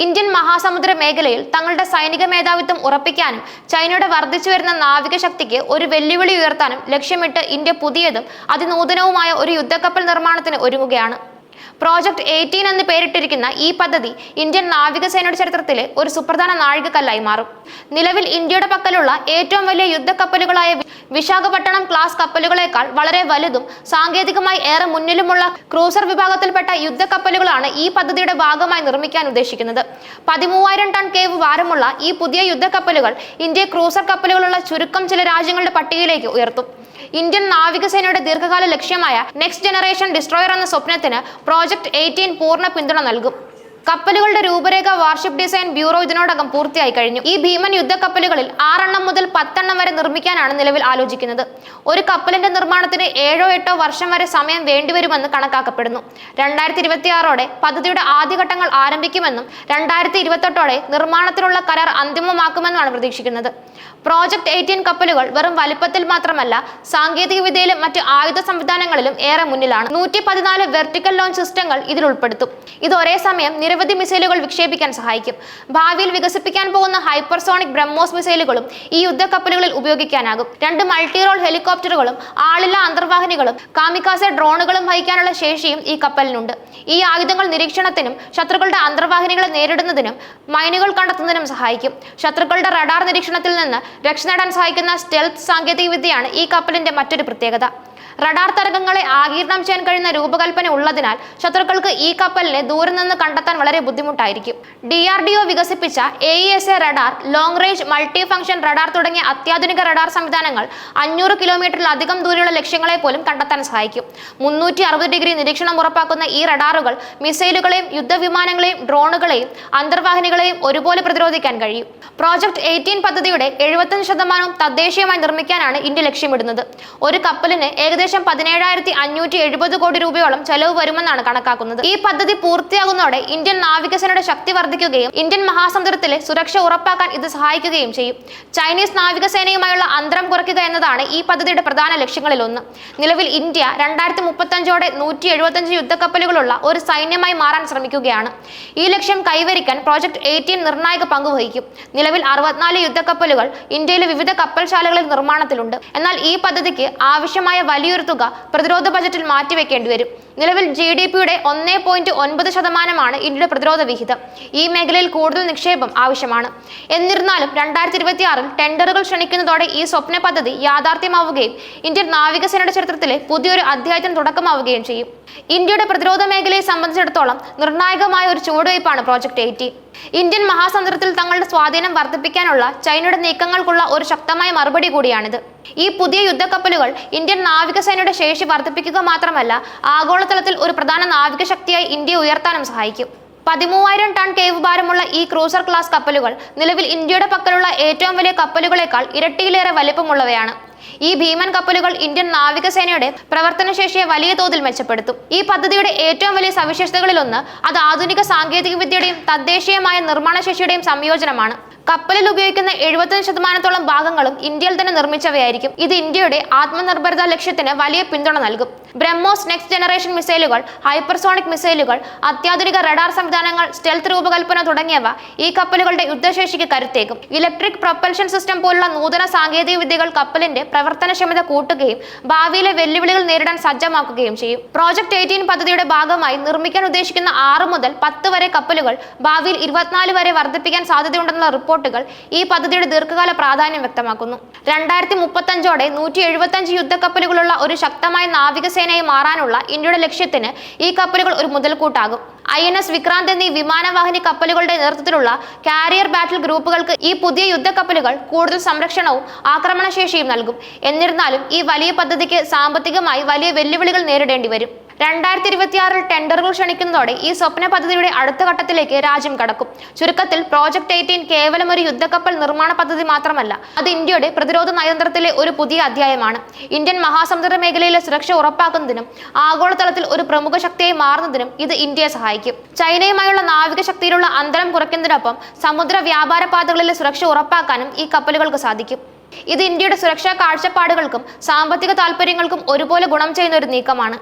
Indian മഹാസമുദ്ര മേഖലയിൽ തങ്ങളുടെ സൈനിക മേധാവിത്വം ഉറപ്പിക്കാനും ചൈനയുടെ വർദ്ധിച്ചു വരുന്ന നാവിക ശക്തിക്ക് ഒരു വെല്ലുവിളി ഉയർത്താനും ലക്ഷ്യമിട്ട് ഇന്ത്യ പുതിയതും അതിനൂതനവുമായ ഒരു യുദ്ധക്കപ്പൽ നിർമ്മാണത്തിന് ഒരുങ്ങുകയാണ്. പ്രോജക്ട് എയ്റ്റീൻ എന്ന് പേരിട്ടിരിക്കുന്ന ഈ പദ്ധതി ഇന്ത്യൻ നാവികസേനയുടെ ചരിത്രത്തിലെ ഒരു സുപ്രധാന നാഴികക്കല്ലായി മാറും. നിലവിൽ ഇന്ത്യയുടെ പക്കലുള്ള ഏറ്റവും വലിയ യുദ്ധക്കപ്പലുകളായ വിശാഖപട്ടണം ക്ലാസ് കപ്പലുകളേക്കാൾ വളരെ വലുതും സാങ്കേതികമായി ഏറെ മുന്നിലുമുള്ള ക്രൂസർ വിഭാഗത്തിൽപ്പെട്ട യുദ്ധക്കപ്പലുകളാണ് ഈ പദ്ധതിയുടെ ഭാഗമായി നിർമ്മിക്കാൻ ഉദ്ദേശിക്കുന്നത്. പതിമൂവായിരം ടൺ കേവ് ഭാരമുള്ള ഈ പുതിയ യുദ്ധക്കപ്പലുകൾ ഇന്ത്യ ക്രൂസർ കപ്പലുകളുള്ള ചുരുക്കം ചില രാജ്യങ്ങളുടെ പട്ടികയിലേക്ക് ഉയർത്തും. ഇന്ത്യൻ നാവികസേനയുടെ ദീർഘകാല ലക്ഷ്യമായ നെക്സ്റ്റ് ജനറേഷൻ ഡിസ്ട്രോയർ എന്ന സ്വപ്നത്തിന് പ്രോജക്ട് എയ്റ്റീൻ പൂർണ പിന്തുണ നൽകും. കപ്പലുകളുടെ രൂപരേഖ വാർഷിപ്പ് ഡിസൈൻ ബ്യൂറോ ഇതിനോടകം പൂർത്തിയായി കഴിഞ്ഞു. ഈ ഭീമൻ യുദ്ധക്കപ്പലുകളിൽ ആറെണ്ണം മുതൽ പത്തെണ്ണം വരെ നിർമ്മിക്കാനാണ് നിലവിൽ ആലോചിക്കുന്നത്. ഒരു കപ്പലിന്റെ നിർമ്മാണത്തിന് ഏഴോ എട്ടോ വർഷം വരെ സമയം വേണ്ടിവരുമെന്ന് കണക്കാക്കപ്പെടുന്നു. രണ്ടായിരത്തി ഇരുപത്തിയാറോടെ പദ്ധതിയുടെ ആദ്യഘട്ടങ്ങൾ ആരംഭിക്കുമെന്നും രണ്ടായിരത്തി ഇരുപത്തെട്ടോടെ നിർമ്മാണത്തിനുള്ള കരാർ അന്തിമമാക്കുമെന്നുമാണ് പ്രതീക്ഷിക്കുന്നത്. പ്രോജക്ട് എയ്റ്റീൻ കപ്പലുകൾ വെറും വലിപ്പത്തിൽ മാത്രമല്ല സാങ്കേതിക വിദ്യയിലും മറ്റ് ആയുധ സംവിധാനങ്ങളിലും ഏറെ മുന്നിലാണ്. നൂറ്റി പതിനാല് വെർട്ടിക്കൽ ലോഞ്ച് സിസ്റ്റങ്ങൾ ഇതിൽ ഉൾപ്പെടുത്തും. ഇത് ഒരേ സമയം നിരവധി മിസൈലുകൾ വിക്ഷേപിക്കാൻ സഹായിക്കും. ഭാവിയിൽ വികസിപ്പിക്കാൻ പോകുന്ന ഹൈപ്പർസോണിക് ബ്രഹ്മോസ് മിസൈലുകളും ഈ യുദ്ധക്കപ്പലുകളിൽ ഉപയോഗിക്കാനാകും. രണ്ട് മൾട്ടിറോൾ ഹെലികോപ്റ്ററുകളും ആളില്ല അന്തർവാഹിനികളും കാമിക്കാസെ ഡ്രോണുകളും വഹിക്കാനുള്ള ശേഷിയും ഈ കപ്പലിനുണ്ട്. ഈ ആയുധങ്ങൾ നിരീക്ഷണത്തിനും ശത്രുക്കളുടെ അന്തർവാഹിനികളെ നേരിടുന്നതിനും മൈനുകൾ കണ്ടെത്തുന്നതിനും സഹായിക്കും. ശത്രുക്കളുടെ റഡാർ നിരീക്ഷണത്തിൽ നിന്ന് രക്ഷ നേടാൻ സഹായിക്കുന്ന സ്റ്റെൽത്ത് സാങ്കേതികവിദ്യയാണ് ഈ കപ്പലിന്റെ മറ്റൊരു പ്രത്യേകത. റഡാർ തരംഗങ്ങളെ ആഗീരണം ചെയ്യാൻ കഴിയുന്ന രൂപകൽപ്പന ഉള്ളതിനാൽ ശത്രുക്കൾക്ക് ഈ കപ്പലിനെ ദൂരെ നിന്ന് കണ്ടെത്താൻ വളരെ ബുദ്ധിമുട്ടായിരിക്കും. ഡി ആർ ഡി ഒ വികസിപ്പിച്ച A E S A radar long range multi function radar തുടങ്ങിയ അത്യാധുനിക റഡാർ സംവിധാനങ്ങൾ അഞ്ഞൂറ് കിലോമീറ്ററിലധികം ദൂരെയുള്ള ലക്ഷ്യങ്ങളെ പോലും കണ്ടെത്താൻ സഹായിക്കും. മുന്നൂറ്റി അറുപത് ഡിഗ്രി നിരീക്ഷണം ഉറപ്പാക്കുന്ന ഈ റഡാറുകൾ മിസൈലുകളെയും യുദ്ധവിമാനങ്ങളെയും ഡ്രോണുകളെയും അന്തർവാഹിനികളെയും ഒരുപോലെ പ്രതിരോധിക്കാൻ കഴിയും. പ്രോജക്ട് എയ്റ്റീൻ പദ്ധതിയുടെ എഴുപത്തഞ്ച് ശതമാനവും തദ്ദേശീയമായി നിർമ്മിക്കാനാണ് ഇന്ത്യ ലക്ഷ്യമിടുന്നത്. ഒരു കപ്പലിന് ഏകദേശം പതിനേഴായിരത്തി അഞ്ഞൂറ്റി എഴുപത് കോടി രൂപയോളം ചെലവ് വരുമെന്നാണ് കണക്കാക്കുന്നത്. ഈ പദ്ധതി പൂർത്തിയാകുന്നതോടെ ഇന്ത്യൻ നാവികസേനയുടെ ശക്തി വർദ്ധിക്കുകയും ഇന്ത്യൻ മഹാസമുദ്രത്തിലെ സുരക്ഷ ഉറപ്പാക്കാൻ ഇത് സഹായിക്കുകയും ചെയ്യും. ചൈനീസ് നാവികസേനയുമായുള്ള കുറയ്ക്കുക എന്നതാണ് ഈ പദ്ധതിയുടെ പ്രധാന ലക്ഷ്യങ്ങളിൽ ഒന്ന്. നിലവിൽ ഇന്ത്യ രണ്ടായിരത്തി മുപ്പത്തഞ്ചോടെ നൂറ്റി എഴുപത്തഞ്ച് യുദ്ധക്കപ്പലുകളുള്ള ഒരു സൈന്യമായി മാറാൻ ശ്രമിക്കുകയാണ്. ഈ ലക്ഷ്യം കൈവരിക്കാൻ പ്രോജക്ട് എയ്റ്റീൻ നിർണായക പങ്ക് വഹിക്കും. നിലവിൽ അറുപത്തിനാല് യുദ്ധക്കപ്പലുകൾ ഇന്ത്യയിലെ വിവിധ കപ്പൽശാലകളിൽ നിർമ്മാണത്തിലുണ്ട്. എന്നാൽ ഈ പദ്ധതിക്ക് ആവശ്യമായ വലിയൊരു തുക പ്രതിരോധ ബജറ്റിൽ മാറ്റിവെക്കേണ്ടി വരും. നിലവിൽ ജി ഡി പിയുടെ ഒന്നേ പോയിന്റ് ഒൻപത് ശതമാനമാണ് ഇന്ത്യയുടെ പ്രതിരോധ വിഹിതം. ഈ മേഖലയിൽ കൂടുതൽ നിക്ഷേപം ആവശ്യമാണ്. എന്നിരുന്നാലും രണ്ടായിരത്തി ഇരുപത്തി ആറിൽ ടെൻഡറുകൾ ക്ഷണിക്കുന്നതോടെ ഈ സ്വപ്ന പദ്ധതി യാഥാർത്ഥ്യമാവുകയും ഇന്ത്യൻ നാവികസേനയുടെ ചരിത്രത്തിലെ പുതിയൊരു അധ്യായത്തിന് തുടക്കമാവുകയും ചെയ്യും. ഇന്ത്യയുടെ പ്രതിരോധ മേഖലയെ സംബന്ധിച്ചിടത്തോളം നിർണായകമായ ഒരു ചുവടുവയ്പ്പാണ് പ്രോജക്ട് എയ്റ്റി. ഇന്ത്യൻ മഹാസമുദ്രത്തിൽ തങ്ങളുടെ സ്വാധീനം വർദ്ധിപ്പിക്കാനുള്ള ചൈനയുടെ നീക്കങ്ങൾക്കുള്ള ഒരു ശക്തമായ മറുപടി കൂടിയാണിത്. ഈ പുതിയ യുദ്ധക്കപ്പലുകൾ ഇന്ത്യൻ നാവികസേനയുടെ ശേഷി വർദ്ധിപ്പിക്കുക മാത്രമല്ല ആഗോളതലത്തിൽ ഒരു പ്രധാന നാവിക ശക്തിയായി ഇന്ത്യയെ ഉയർത്താനും സഹായിക്കും. പതിമൂവായിരം ടൺ കേവ് ഭാരമുള്ള ഈ ക്രൂസർ ക്ലാസ് കപ്പലുകൾ നിലവിൽ ഇന്ത്യയുടെ പക്കലുള്ള ഏറ്റവും വലിയ കപ്പലുകളെക്കാൾ ഇരട്ടിയിലേറെ വലിപ്പമുള്ളവയാണ്. ഈ ഭീമൻ കപ്പലുകൾ ഇന്ത്യൻ നാവികസേനയുടെ പ്രവർത്തനശേഷിയെ വലിയ തോതിൽ മെച്ചപ്പെടുത്തും. ഈ പദ്ധതിയുടെ ഏറ്റവും വലിയ സവിശേഷതകളിലൊന്ന് അത് ആധുനിക സാങ്കേതിക വിദ്യയുടെയും തദ്ദേശീയമായ നിർമ്മാണശേഷിയുടെയും സംയോജനമാണ്. കപ്പലിൽ ഉപയോഗിക്കുന്ന എഴുപത്തഞ്ച് ശതമാനത്തോളം ഭാഗങ്ങളും ഇന്ത്യയിൽ തന്നെ നിർമ്മിച്ചവയായിരിക്കും. ഇത് ഇന്ത്യയുടെ ആത്മനിർഭരത ലക്ഷ്യത്തിന് വലിയ പിന്തുണ നൽകും. ബ്രഹ്മോസ് നെക്സ്റ്റ് ജനറേഷൻ മിസൈലുകൾ ഹൈപ്പർസോണിക് മിസൈലുകൾ അത്യാധുനിക റഡാർ സംവിധാനങ്ങൾ സ്റ്റെൽത്ത് രൂപകൽപ്പന തുടങ്ങിയവ ഈ കപ്പലുകളുടെ യുദ്ധശേഷിക്ക് കരുത്തേക്കും ഇലക്ട്രിക് പ്രൊപ്പൽഷൻ സിസ്റ്റം പോലുള്ള നൂതന സാങ്കേതിക വിദ്യകൾ കപ്പലിന്റെ പ്രവർത്തനക്ഷമത കൂട്ടുകയും ഭാവിയിലെ വെല്ലുവിളികൾ നേരിടാൻ സജ്ജമാക്കുകയും ചെയ്യും. പ്രോജക്ട് എയ്റ്റീൻ പദ്ധതിയുടെ ഭാഗമായി നിർമ്മിക്കാൻ ഉദ്ദേശിക്കുന്ന ആറ് മുതൽ പത്ത് വരെ കപ്പലുകൾ ഭാവിയിൽ ഇരുപത്തിനാല് വരെ വർദ്ധിപ്പിക്കാൻ സാധ്യതയുണ്ടെന്നുള്ള റിപ്പോർട്ടുകൾ ഈ പദ്ധതിയുടെ ദീർഘകാല പ്രാധാന്യം വ്യക്തമാക്കുന്നു. രണ്ടായിരത്തി മുപ്പത്തഞ്ചോടെ നൂറ്റി എഴുപത്തഞ്ച് യുദ്ധക്കപ്പലുകളുള്ള ഒരു ശക്തമായ നാവികസേനയായി മാറാനുള്ള ഇന്ത്യയുടെ ലക്ഷ്യത്തിന് ഈ കപ്പലുകൾ ഒരു മുതൽക്കൂട്ടാകും. ഐ എൻ എസ് വിക്രാന്ത് എന്നീ വിമാനവാഹിനി കപ്പലുകളുടെ നേതൃത്വത്തിലുള്ള കാരിയർ ബാറ്റിൽ ഗ്രൂപ്പുകൾക്ക് ഈ പുതിയ യുദ്ധക്കപ്പലുകൾ കൂടുതൽ സംരക്ഷണവും ആക്രമണശേഷിയും നൽകും. എന്നിരുന്നാലും ഈ വലിയ പദ്ധതിക്ക് സാമ്പത്തികമായി വലിയ വെല്ലുവിളികൾ നേരിടേണ്ടി വരും. രണ്ടായിരത്തി ഇരുപത്തിയാറിൽ ടെൻഡറുകൾ ക്ഷണിക്കുന്നതോടെ ഈ സ്വപ്ന പദ്ധതിയുടെ അടുത്ത ഘട്ടത്തിലേക്ക് രാജ്യം കടക്കും. ചുരുക്കത്തിൽ പ്രോജക്ട് എയ്റ്റീൻ കേവലം ഒരു യുദ്ധക്കപ്പൽ നിർമ്മാണ പദ്ധതി മാത്രമല്ല അത് ഇന്ത്യയുടെ പ്രതിരോധ നയതന്ത്രത്തിലെ ഒരു പുതിയ അധ്യായമാണ്. ഇന്ത്യൻ മഹാസമുദ്ര മേഖലയിലെ സുരക്ഷ ഉറപ്പാക്കുന്നതിനും ആഗോളതലത്തിൽ ഒരു പ്രമുഖ ശക്തിയായി മാറുന്നതിനും ഇത് ഇന്ത്യയെ സഹായിക്കും. ചൈനയുമായുള്ള നാവിക ശക്തിയിലുള്ള അന്തരം കുറയ്ക്കുന്നതിനൊപ്പം സമുദ്ര വ്യാപാര പാതകളിലെ സുരക്ഷ ഉറപ്പാക്കാനും ഈ കപ്പലുകൾക്ക് സാധിക്കും. ഇത് ഇന്ത്യയുടെ സുരക്ഷാ കാഴ്ചപ്പാടുകൾക്കും സാമ്പത്തിക താൽപ്പര്യങ്ങൾക്കും ഒരുപോലെ ഗുണം ചെയ്യുന്ന ഒരു നീക്കമാണ്.